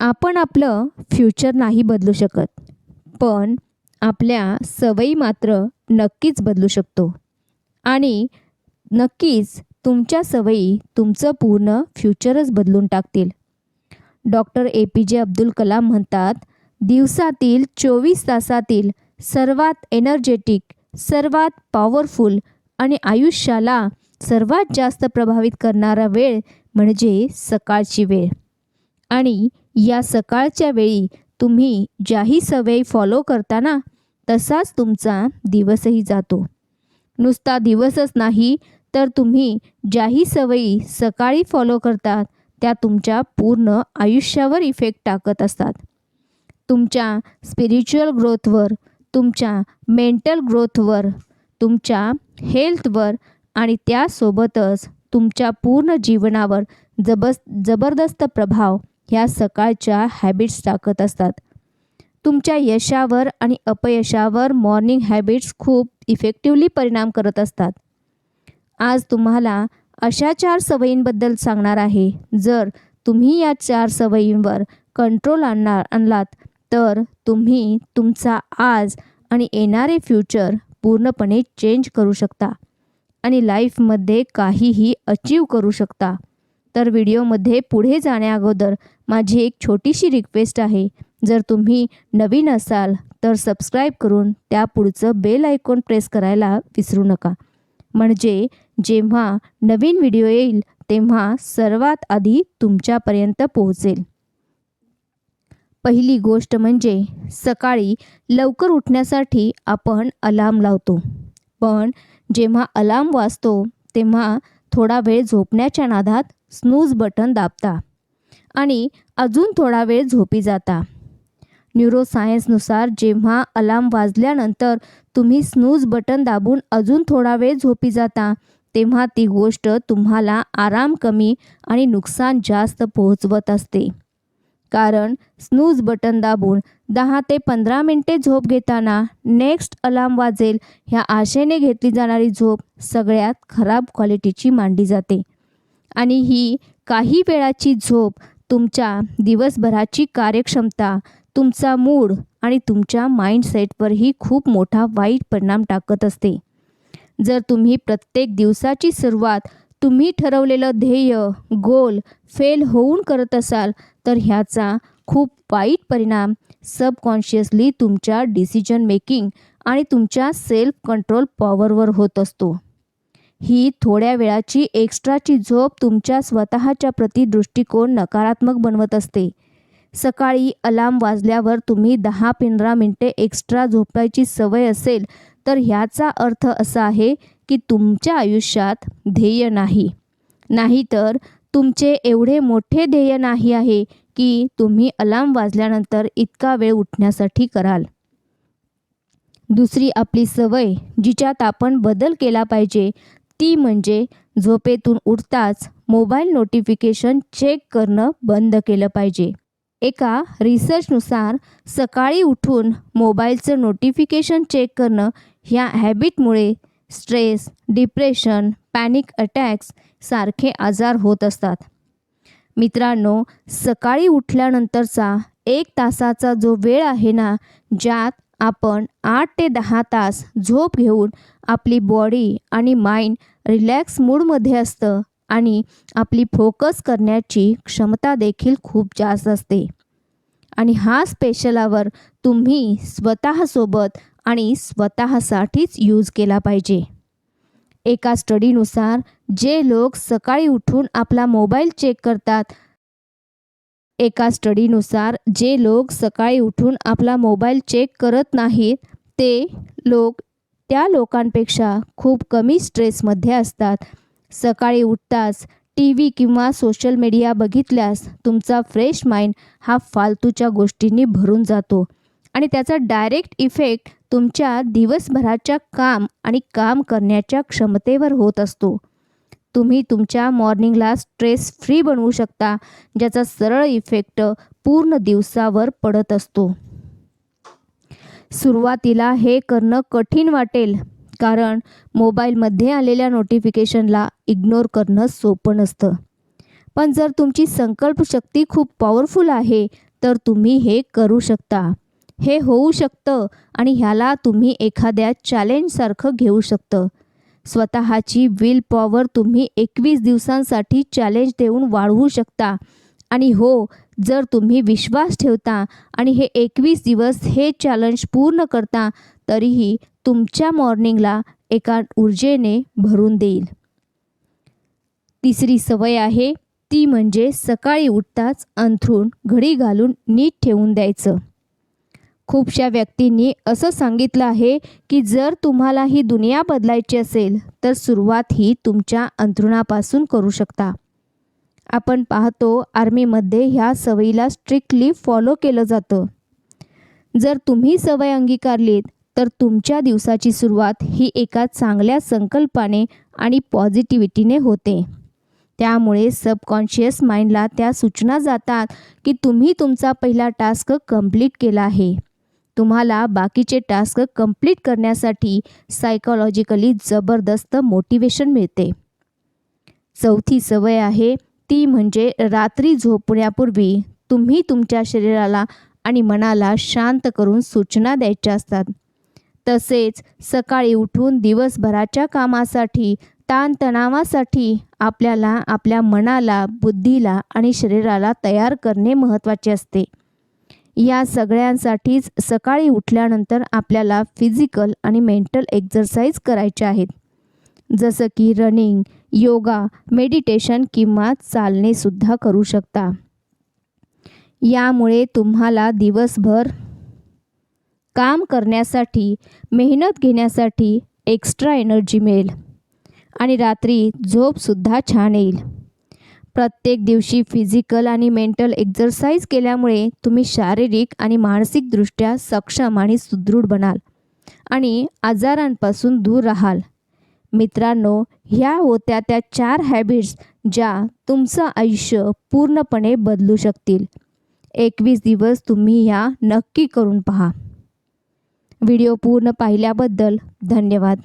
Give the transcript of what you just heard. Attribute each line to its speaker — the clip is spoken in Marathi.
Speaker 1: आपण आपलं फ्युचर नाही बदलू शकत पण आपल्या सवयी मात्र नक्कीच बदलू शकतो. आणि नक्कीच तुमच्या सवयी तुमचं पूर्ण फ्युचरच बदलून टाकतील. डॉक्टर ए पी जे अब्दुल कलाम म्हणतात दिवसातील चोवीस तासातील सर्वात एनर्जेटिक सर्वात पॉवरफुल आणि आयुष्याला सर्वात जास्त प्रभावित करणारा वेळ म्हणजे सकाळची वेळ. आणि या सकाळच्या वेळी तुम्ही ज्याही सवयी फॉलो करता ना तसाच तुमचा दिवसही जातो. नुसता दिवसच नाही तर तुम्ही ज्याही सवयी सकाळी फॉलो करतात त्या तुमच्या पूर्ण आयुष्यावर इफेक्ट टाकत असतात. तुमच्या स्पिरिच्युअल ग्रोथवर तुमच्या मेंटल ग्रोथवर तुमच्या हेल्थवर आणि त्यासोबतच तुमच्या पूर्ण जीवनावर जबस जबरदस्त प्रभाव ह्या सकाळच्या हॅबिट्स टाकत असतात. तुमच्या यशावर आणि अपयशावर मॉर्निंग हॅबिट्स खूप इफेक्टिवली परिणाम करत असतात. आज तुम्हाला अशा चार सवयींबद्दल सांगणार आहे. जर तुम्ही या चार सवयींवर कंट्रोल आणणार आणलात तर तुम्ही तुमचा आज आणि येणारे फ्युचर पूर्णपणे चेंज करू शकता आणि लाईफमध्ये काहीही अचीव करू शकता. तर व्हिडिओमध्ये पुढे जाण्याअगोदर माझी एक छोटीशी रिक्वेस्ट आहे. जर तुम्ही नवीन असाल तर सबस्क्राईब करून त्या पुढचं बेल आयकॉन प्रेस करायला विसरू नका. म्हणजे जेव्हा नवीन व्हिडिओ येईल तेव्हा सर्वात आधी तुमच्यापर्यंत पोहोचेल. पहिली गोष्ट म्हणजे सकाळी लवकर उठण्यासाठी आपण अलार्म लावतो. पण जेव्हा अलार्म वाजतो तेव्हा थोडा वेळ झोपण्याच्या नादात स्नूज बटन दाबता आणि अजून थोडा वेळ झोपी जाता. न्यूरोसायन्सनुसार जेव्हा अलार्म वाजल्यानंतर तुम्ही स्नूज बटन दाबून अजून थोडा वेळ झोपी जाता तेव्हा ती गोष्ट तुम्हाला आराम कमी आणि नुकसान जास्त पोहोचवत असते. कारण स्नूज बटन दाबून दहा ते पंधरा मिनटे झोप घेताना नेक्स्ट अलार्म वाजेल ह्या आशेने घेतली जाणारी झोप सगळ्यात खराब क्वालिटीची मांडली जाते. आणि ही काही वेळाची झोप तुमच्या दिवसभराची कार्यक्षमता तुमचा मूड आणि तुमच्या माइंडसेटवरही खूप मोठा वाईट परिणाम टाकत असते. जर तुम्ही प्रत्येक दिवसाची सुरुवात तुम्ही ठरवलेलं ध्येय गोल फेल होऊन करत असाल तर ह्याचा खूप वाईट परिणाम सबकॉन्शियसली तुमच्या डिसिजन मेकिंग आणि तुमच्या सेल्फ कंट्रोल पॉवरवर होत असतो. ही थोड्या वेळाची एक्स्ट्राची झोप तुमच्या स्वतःच्या प्रति दृष्टिकोन नकारात्मक बनवत असते. सकाळी अलार्म वाजल्यावर तुम्ही दहा पंधरा मिनटे एक्स्ट्रा झोपायची सवय असेल तर ह्याचा अर्थ असा आहे की तुमच्या आयुष्यात ध्येय नाही. नाहीतर तुमचे एवढे मोठे ध्येय नाही आहे की तुम्ही अलार्म वाजल्यानंतर इतका वेळ उठण्यासाठी कराल. दुसरी आपली सवय जिच्यात आपण बदल केला पाहिजे ती म्हणजे झोपेतून उठताच मोबाईल नोटिफिकेशन चेक करणं बंद केलं पाहिजे. एका रिसर्चनुसार सकाळी उठून मोबाईलचं नोटिफिकेशन चेक करणं ह्या हॅबिटमुळे स्ट्रेस डिप्रेशन पॅनिक अटॅक्स सारखे आजार होत असतात. मित्रांनो सकाळी उठल्यानंतरचा एक तासाचा जो वेळ आहे ना ज्यात आपण आठ ते दहा तास झोप घेऊन आपली बॉडी आणि माइंड रिलॅक्स मूडमध्ये असतं आणि आपली फोकस करण्याची क्षमता देखील खूप जास्त असते. आणि हा स्पेशल आवर तुम्ही स्वतःसोबत आणि स्वतःसाठीच यूज केला पाहिजे. एका स्टडीनुसार जे लोक सकाळी उठून आपला मोबाईल चेक करतात एका स्टडीनुसार जे लोक सकाळी उठून आपला मोबाईल चेक करत नाहीत ते लोक त्या लोकांपेक्षा खूप कमी स्ट्रेसमध्ये असतात. सकाळी उठताच टी व्ही किंवा सोशल मीडिया बघितल्यास तुमचा फ्रेश माइंड हा फालतूच्या गोष्टींनी भरून जातो आणि त्याचा डायरेक्ट इफेक्ट तुमच्या दिवसभराच्या काम आणि काम करण्याच्या क्षमतेवर होत असतो. तुम्ही तुमच्या मॉर्निंगला स्ट्रेस फ्री बनवू शकता ज्याचा सरळ इफेक्ट पूर्ण दिवसावर पडत असतो. सुरुवातीला हे करणं कठीण वाटेल कारण मोबाईलमध्ये आलेल्या नोटिफिकेशनला इग्नोर करणं सोपं नसतं. पण जर तुमची संकल्पशक्ती खूप पॉवरफुल आहे तर तुम्ही हे करू शकता. हे होऊ शकतं आणि ह्याला तुम्ही एखाद्या चॅलेंजसारखं घेऊ शकतं. स्वतःची विल पॉवर तुम्ही एकवीस दिवसांसाठी चॅलेंज देऊन वाढवू शकता. आणि हो जर तुम्ही विश्वास ठेवता आणि हे एकवीस दिवस हे चॅलेंज पूर्ण करता तरीही तुमच्या मॉर्निंगला एका ऊर्जेने भरून देईल. तिसरी सवय आहे ती म्हणजे सकाळी उठताच अंथरूण घडी घालून नीट ठेवून द्यायचं. खूपशा व्यक्तींनी असं सांगितलं आहे की जर तुम्हाला ही दुनिया बदलायची असेल तर सुरुवात ही तुमच्या अंथरुणापासून करू शकता. आपण पाहतो आर्मीमध्ये ह्या सवयीला स्ट्रिक्टली फॉलो केलं जातं. जर तुम्ही सवय अंगीकारलीत तर तुमच्या दिवसाची सुरुवात ही एका चांगल्या संकल्पाने आणि पॉझिटिव्हिटीने होते. त्यामुळे सबकॉन्शियस माइंडला त्या सूचना जातात की तुम्ही तुमचा पहिला टास्क कंप्लीट केला आहे. तुम्हाला बाकीचे टास्क कंप्लीट करण्यासाठी सायकोलॉजिकली जबरदस्त मोटिवेशन मिळते. चौथी सवय आहे ती म्हणजे रात्री झोपण्यापूर्वी तुम्ही तुमच्या शरीराला आणि मनाला शांत करून सूचना द्यायच्या असतात. तसेच सकाळी उठून दिवसभराच्या कामासाठी ताणतणावासाठी आपल्याला आपल्या मनाला बुद्धीला आणि शरीराला तयार करणे महत्त्वाचे असते. या सगळ्यांसाठीच सकाळी उठल्यानंतर आपल्याला फिजिकल आणि मेंटल एक्झरसाईज करायचे आहेत. जसं की रनिंग योगा मेडिटेशन किंवा चालणेसुद्धा करू शकता. यामुळे तुम्हाला दिवसभर काम करण्यासाठी मेहनत घेण्यासाठी एक्स्ट्रा एनर्जी मिळेल आणि रात्री झोपसुद्धा छान येईल. प्रत्येक दिवशी फिजिकल आणि मेंटल एक्झरसाइज केल्यामुळे तुम्ही शारीरिक आणि मानसिकदृष्ट्या सक्षम आणि सुदृढ बनाल आणि आजारांपासून दूर राहाल. मित्रांनो ह्या होत्या त्या चार हॅबिट्स ज्या तुमचं आयुष्य पूर्णपणे बदलू शकतील. एकवीस दिवस तुम्ही ह्या नक्की करून पहा. व्हिडिओ पूर्ण पाहिल्याबद्दल धन्यवाद.